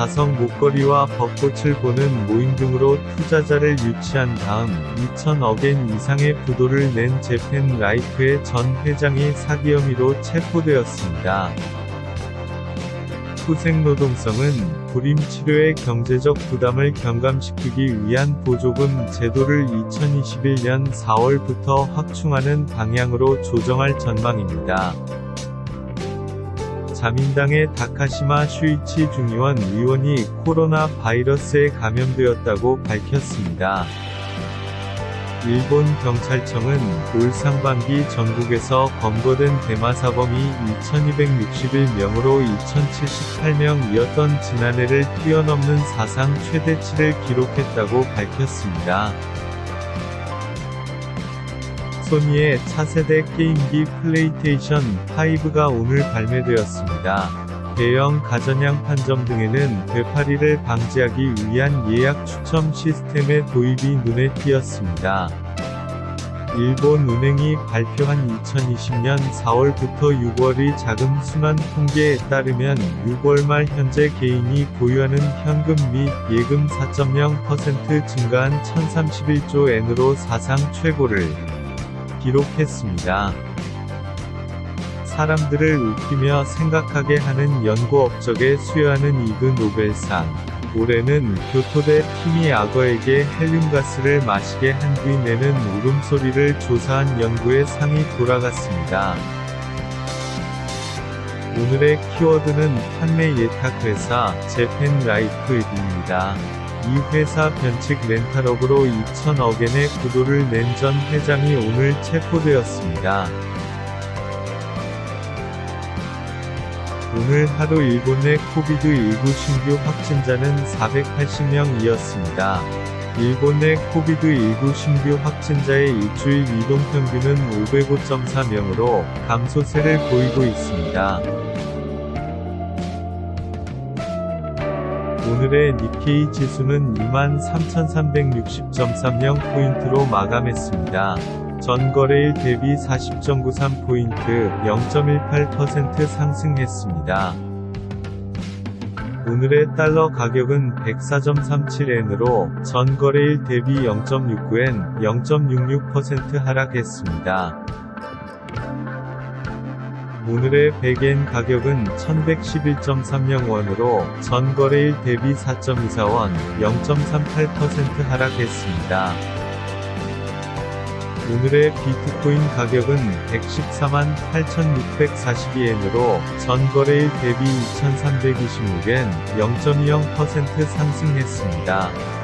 자석 목걸이와 벚꽃을 보는 모임 등으로 투자자를 유치한 다음 2천억엔 이상의 부도를 낸 재팬 라이프의 전 회장이 사기 혐의로 체포되었습니다. 후생노동성은 불임 치료의 경제적 부담을 경감시키기 위한 보조금 제도를 2021년 4월부터 확충하는 방향으로 조정할 전망입니다. 자민당의 다카시마 슈이치 중의원 의원이 코로나 바이러스에 감염되었다고 밝혔습니다. 일본 경찰청은 올 상반기 전국에서 검거된 대마사범이 2261명으로 2078명이었던 지난해를 뛰어넘는 사상 최대치를 기록했다고 밝혔습니다. 소니의 차세대 게임기 플레이테이션 5가 오늘 발매되었습니다. 대형 가전양 판점 등에는 되팔이를 방지하기 위한 예약 추첨 시스템의 도입이 눈에 띄었습니다. 일본 은행이 발표한 2020년 4월부터 6월의 자금 순환 통계에 따르면 6월 말 현재 개인이 보유하는 현금 및 예금 4.0% 증가한 1031조 엔으로 사상 최고를 기록했습니다. 사람들을 웃기며 생각하게 하는 연구 업적에 수여하는 이그 노벨상. 올해는 교토대 팀이 악어에게 헬륨가스를 마시게 한 뒤 내는 울음소리를 조사한 연구의 상이 돌아갔습니다. 오늘의 키워드는 판매 예탁 회사 재팬 라이프입니다. 이 회사 변칙 렌탈업으로 2천억엔의 구도를 낸 전 회장이 오늘 체포되었습니다. 오늘 하루 일본 내 코비드19 신규 확진자는 480명이었습니다. 일본 내 코비드19 신규 확진자의 일주일 이동 평균은 505.4명으로 감소세를 보이고 있습니다. 오늘의 니케이 지수는 23,360.30포인트로 마감했습니다. 전 거래일 대비 40.93포인트 0.18% 상승했습니다. 오늘의 달러 가격은 104.37엔으로 전 거래일 대비 0.69엔 0.66% 하락했습니다. 오늘의 100엔 가격은 1111.30원으로 전 거래일 대비 4.24원 0.38% 하락했습니다. 오늘의 비트코인 가격은 114만 8,642엔으로 전 거래일 대비 2,326엔 0.20% 상승했습니다.